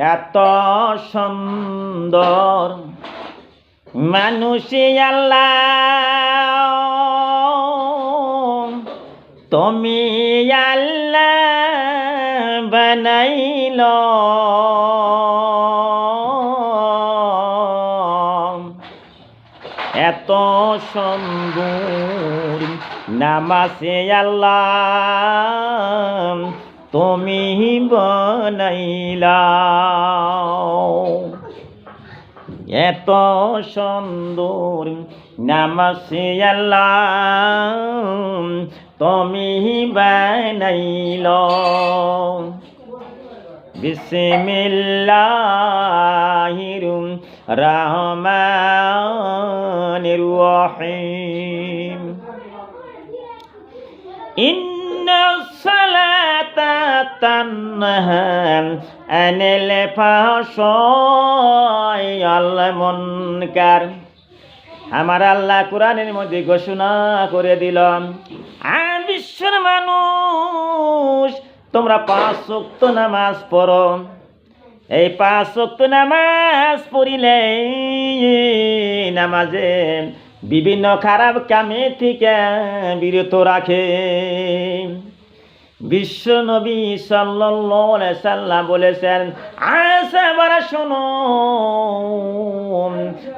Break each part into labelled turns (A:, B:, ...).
A: এত সুন্দর মানুষই আল্লাহ। তুমি আল্লাহ বানাইল। এত সুন্দর নামাসে আল্লাহ। তুমি বানাইলা এত সুন্দর নামাসে আল্লাহ। তুমি বানাইল বিসমিল্লাহির রহমানির রহিম। ইন্না আনিল ফাহশাই আল আমার আল্লাহ কোরআনের মধ্যে ঘোষণা করে দিলাম বিশ্বের মানুষ, তোমরা পাঁচ শক্ত নামাজ পড়ো। এই পাঁচ শক্ত নামাজ পড়িলে নামাজে বিভিন্ন খারাপ কামে থেকে বিরত রাখে। বিশ্ব নবী সাল্লাহ বলেছেন আসে বারা শোনো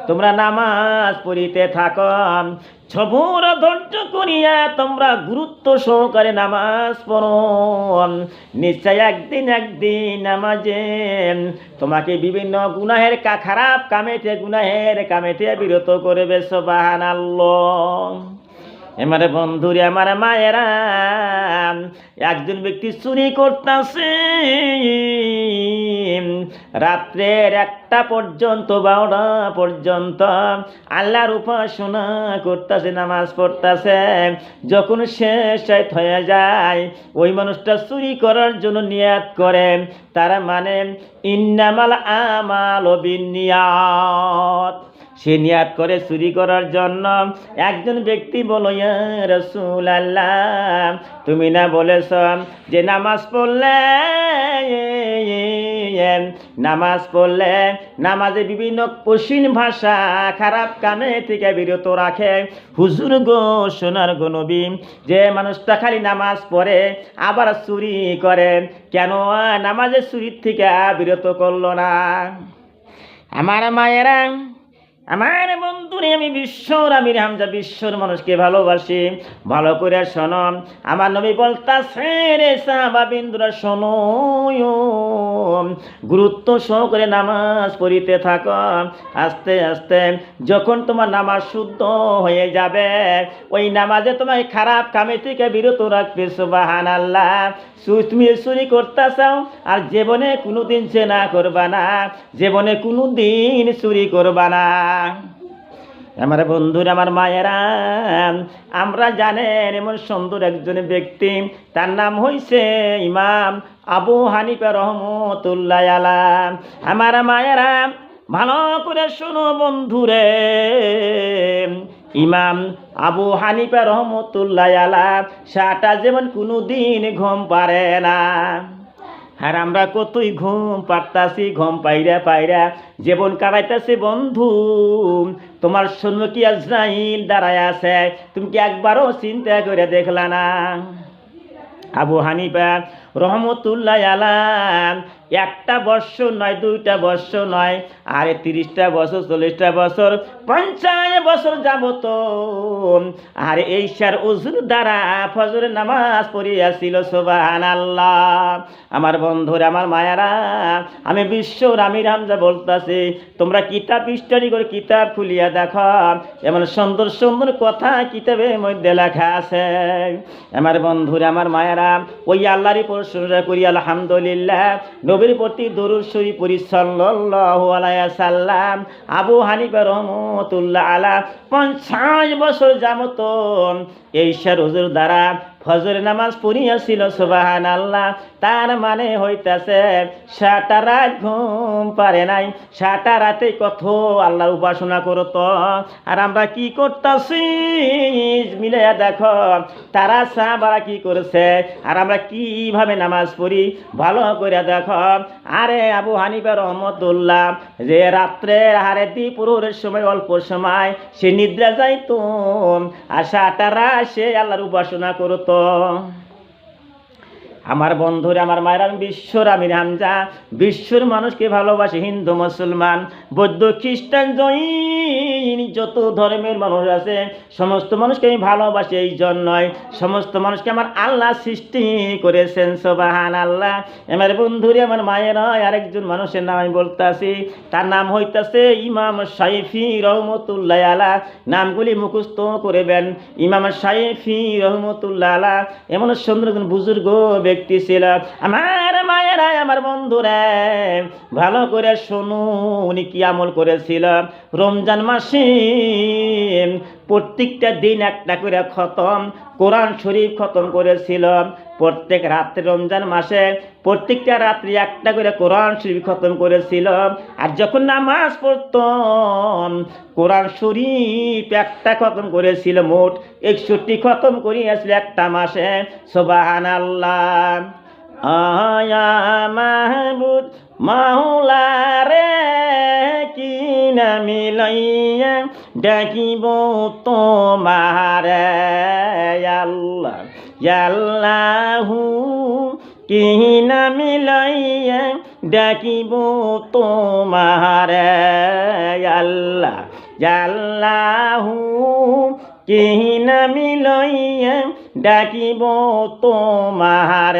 A: তোমরা নামাজ পড়িতে থাকো। ছবুর ধৈর্য করিয়া তোমরা গুরুত্ব সহকারে নামাজ পড়ো। নিশ্চয় একদিন একদিন নামাজে তোমাকে বিভিন্ন গুনাহের কা খারাপ কামেতে, গুনাহের কামেতে বিরত করবে সোবাহান আমার বন্ধুরে, আমার মায়েরা, একজন ব্যক্তি চুরি করতেছে। রাত্রের একটা পর্যন্ত, বারোটা পর্যন্ত আল্লাহর উপাসনা করতেছে, নামাজ পড়তেছে। যখন শেষ হয়ে যায়, ওই মানুষটা চুরি করার জন্য নিয়াত করে। তারা মানে ইন্নামাল আমাল বিনিয়াত। সে নিয়াত করে চুরি করার জন্য। একজন ব্যক্তি বলো রসুল আল্লাহ তুমি না বলেছ যে নামাজ পড়লে নামাজ পড়লে নামাজে বিভিন্ন পশ্চিম ভাষা, খারাপ কামে থেকে বিরত রাখে। হুজুর গো, সোনার গো নবী, যে মানুষটা খালি নামাজ পড়ে, আবার চুরি করে, কেন নামাজে চুরির থেকে বিরত করল না? আমার মায়েরা, আমার বন্ধুরে আমি বিশ্বর আমির হামজা বিশ্বর মানুষকে ভালোবাসি। ভালো করে শোনো, আমার নবী বলতাছে, রে সাহাবিন্দুরা শোনো গুরুত্ব সহকারে নামাজ পড়িতে থাকো। আস্তে আস্তে, যখন তোমার নামাজ শুদ্ধ হয়ে যাবে, ওই নামাজে তোমাকে খারাপ কামে থেকে বিরত রাখবে সুবাহান আল্লাহ তুমি চুরি করতে চাও আর জীবনে কোনোদিন চেনা করবা না। জীবনে কোনো দিন চুরি করবা না। আমার বন্ধুর, আমার মায়েরা, আমরা জানেন এমন সুন্দর একজন ব্যক্তি। তার নাম হইছে ইমাম আবু হানিফা রহমতুল্লাহ আলা আমার মায়েরা, ভালো করে শোনো বন্ধুরে। ইমাম আবু হানিফা রহমতুল্লাহ আলা সাটা যেমন কোনো দিন ঘুম পারে না। আর আমরা কতই ঘুম পারতাছি ঘুম পাইরা পাইরা জীবন কাটাইতেছি বন্ধু। তোমার সন্মুখী আজরাইল দাঁড়ায় আছে? তুমি কি একবারও চিন্তা করে দেখলা না? আবু হানিফা রহমতুল্লাহ আলাম একটা বৎসর নয়, দুইটা বৎসর নয়, আরে তিরিশটা বছর চল্লিশটা বছর পঞ্চাশ বছর যাবত। আর এই সার উজুর দ্বারা ফজরের নামাজ পড়িয়াছিল সোবাহান আল্লাহ আমার বন্ধুরা, আমার মায়ারা, আমি বিশ্বর আমি রামজা বলতাছি, তোমরা কিতাব স্টাডি করে কিতাব খুলিয়া দেখো, এমন সুন্দর সুন্দর কথা কিতাবের মধ্যে লেখা আছে। আমার বন্ধুরা, আমার মায়েরা, ওই আল্লাহরই প্রশংসা করি, আলহামদুলিল্লাহ নবীর প্রতি দরুদ শরীফ সাল্লাল্লাহু আলাইহি সাল্লাম। আবু হানিফা রহমতুল্লাহ আলা, পঞ্চাশ বছর যাবত এই শের হুজুর দ্বারা ফজর নামাজ পড়িয়াছিল সুবাহান আল্লাহ তার মানে হইতাছে সাটা রাত ঘুম পারে নাই। সাটা রাতে কত আল্লাহর উপাসনা করত। আর আমরা কি করতাছি? মিলাইয়া দেখো, তারা সাহাবারা কি করেছে? আর আমরা কীভাবে নামাজ পড়ি? ভালো করে দেখো, আরে আবু হানিফা রহমতুল্লাহ, যে রাত্রের হারে দ্বিপুরের সময়, অল্প সময় সে নিদ্রা যাইতো। আর সাটারা সে আল্লাহর উপাসনা করতো। আমার বন্ধুরে, আমার মায়ের আমি বিশ্বর আমি হামজা। বিশ্বর মানুষকে ভালোবাসি হিন্দু মুসলমান। বৌদ্ধ খ্রিস্টান জৈন যত ধর্মের মানুষ আছে, সমস্ত মানুষকে আমি ভালোবাসি, এই জন্যই সমস্ত মানুষকে আমার আল্লাহ সৃষ্টি করেছেন সোবাহান আল্লাহ আমার বন্ধুরে, আমার মায়ের, আরেকজন মানুষের নাম আমি বলতেছি, তার নাম হইতাছে ইমাম সাইফি রহমতুল্লাহ আলা। নামগুলি মুখস্থ করবেন, ইমাম সাইফি রহমতুল্লাহ আলা। এমন সুন্দর বুজুর্গ ব্যক্তি ছিল। আমার মায়েরা, আমার বন্ধুরা, ভালো করে শুনু উনি কি আমল করেছিল। রমজান মাসে প্রত্যেকটা দিন একটা করে খতম। কোরআন শরীফ খতম করেছিল প্রত্যেক রাত্রে রমজান মাসে প্রত্যেকটা রাত্রি একটা করে কোরআন শরীফ খতম করেছিল আর যখন নামাজ পড়তাম, কোরআন শরীফ একটা খতম করেছিল মোট একষট্টি খতম করিয়াছিল একটা মাসে। সোবাহান আল্লাহ আয়া মাহবুদ মাওলা রে কি নামি লইয়া ডাকিব তোমার, আল্লাহ, আল্লাহু, কি নামি লইয়া ডাকিব তোমার, আল্লাহ, আল্লাহু, কি নামি লইয়া ডাকিব তোমার।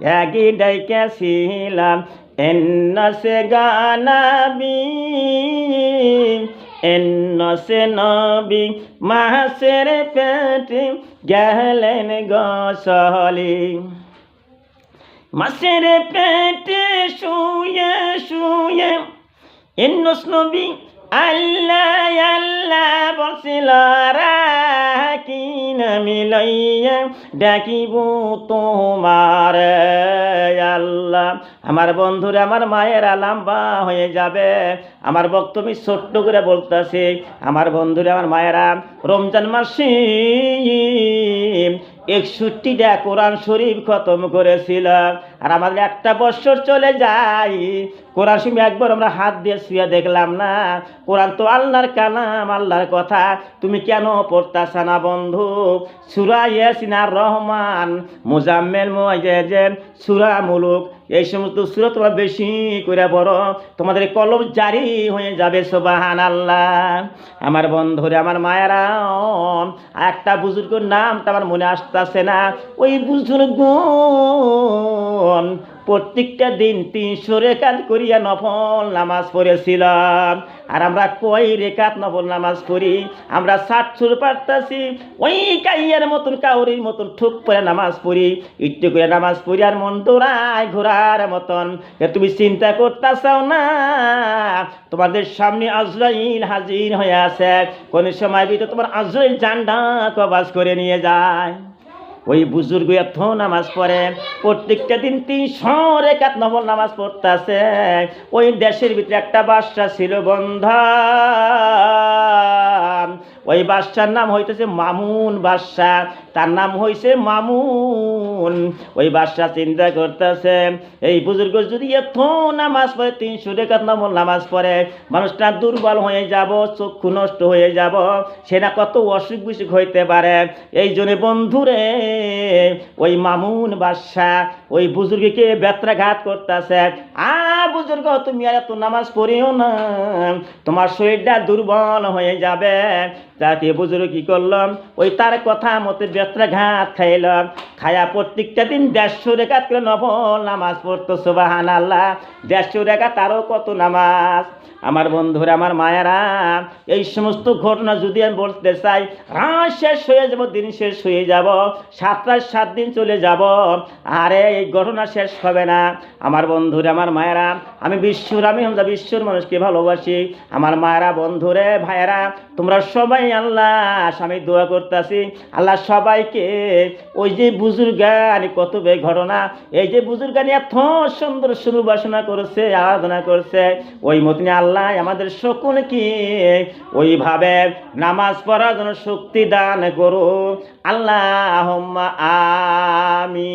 A: একই ডাইকেছিলাম এন্ন সে গানাবি এন্ন সে নবী মাসের পেটে গেলেন গসলি। মাসের পেটে শুয়ে শুয়ে এন্নস নবী আল্লাহ আল্লাহ বলছিল কি নামি লইয়া ডাকিব তোমার। আল্লাহ, আমার বন্ধুরা, আমার মায়ের লম্বা হয়ে যাবে। আমার বক্তব্য ছোট্ট করে বলতেছি, আমার বন্ধুরা, আমার মায়েরা, রমজান মাসে একষট্টিটা কোরআন শরীফ খতম করেছিল। আর আমাদের একটা বছর চলে যায়, কোরআন শরীফ একবার আমরা হাত দিয়ে শুয়ে দেখলাম না। কোরআন তো আল্লাহর কালাম, আল্লাহর কথা। তুমি কেন পড়তাছ না বন্ধু? সুরা ইয়াসিনার রহমান, মুজাম্মেল মুজাজেন সুরা মুলুক। এই সমস্ত সুরা তোমরা বেশি করে বড় তোমাদের কলম জারি হয়ে যাবে সোবাহান আল্লাহ আমার বন্ধুরে, আমার মায়েরা, একটা বুজুর্গর নামটা আমার মনে আসতেছে না। ওই বুজুর্গ প্রত্যেকটা দিন তিনশো রেখাত করিয়া নফল নামাজ পড়েছিলাম। আর আমরা কই রেখাত নফল নামাজ পড়ি? আমরা ষাট সুর পারতাছি, ওই কাইয়ার মতন, কাউরির মতন ঠুক করে নামাজ পড়ি। একটু করে নামাজ পড়ি আর মন দৌড়ায় ঘোরার মতন। তুমি চিন্তা করতেছাও না, তোমাদের সামনে আজরাইল হাজির হয়ে আছে। কোন সময় ভিতরে তোমার আজরাইল জান্ডা কবাজ করে নিয়ে যায়। ওই বুজুর্গ এত নামাজ পড়ে, প্রত্যেকটা দিন তিনশো রেখাত নবল নামাজ পড়তেছে। ওই দেশের ভিতরে একটা বাসা ছিল বন্ধা। ওই বাদশার নাম হইতেছে মামুন বাদশাহ। তার নাম হইছে মামুন। ওই বাদশাহ চিন্তা করতেছে, এই বুজুর্গ যদি এত নামাজ পড়ে, তিনশো রেখাত নবল নামাজ পড়ে, মানুষটা দুর্বল হয়ে যাব, চক্ষু নষ্ট হয়ে যাব সেটা কত অসুখ বিসুখ হইতে পারে? এই জন্য বন্ধুরে, ওই মামুন বাদশাহ, ওই বুজুর্গকে বেত্রাঘাত করতেছে আ বুজুর্গ, তুমি আর এত নামাজ পড়িও না। তোমার শরীরটা দুর্বল হয়ে যাবে। তাকে বুজুরে কি করলাম? ওই তার কথা মতে বেত্রাঘাত খাইলাম। খায়া প্রত্যেকটা দিন দেড়শো রেখাত করে নবল নামাজ পড়তো সোবাহান আল্লাহ দেড়শো রেখা তারও কত নামাজ? আমার বন্ধুরা, আমার মায়েরা, এই সমস্ত ঘটনা যদি আমি বলতে চাই, রাত শেষ হয়ে যাব, দিন শেষ হয়ে যাব, সাতটার সাত দিন চলে যাব, আরে এই ঘটনা শেষ হবে না। আমার বন্ধুরা, আমার মায়েরা, আমি বিশ্বর, আমি হামজা বিশ্বর মানুষকে ভালোবাসি। আমার মায়েরা, বন্ধুরে, ভাইয়েরা, তোমরা সবাই আল্লাহ, আমি দোয়া করতেছি, আল্লাহ সবাইকে ওই যে বুজুর্গানি, কত বে ঘটনা, এই যে বুজুর্গানি এত সুন্দর সুরবাসনা করেছে, আরাধনা করছে, ওই মতনে আল্লাহ আমাদের সকলকে ওইভাবে নামাজ পড়ার জন্য শক্তি দান করো। আল্লাহ আমি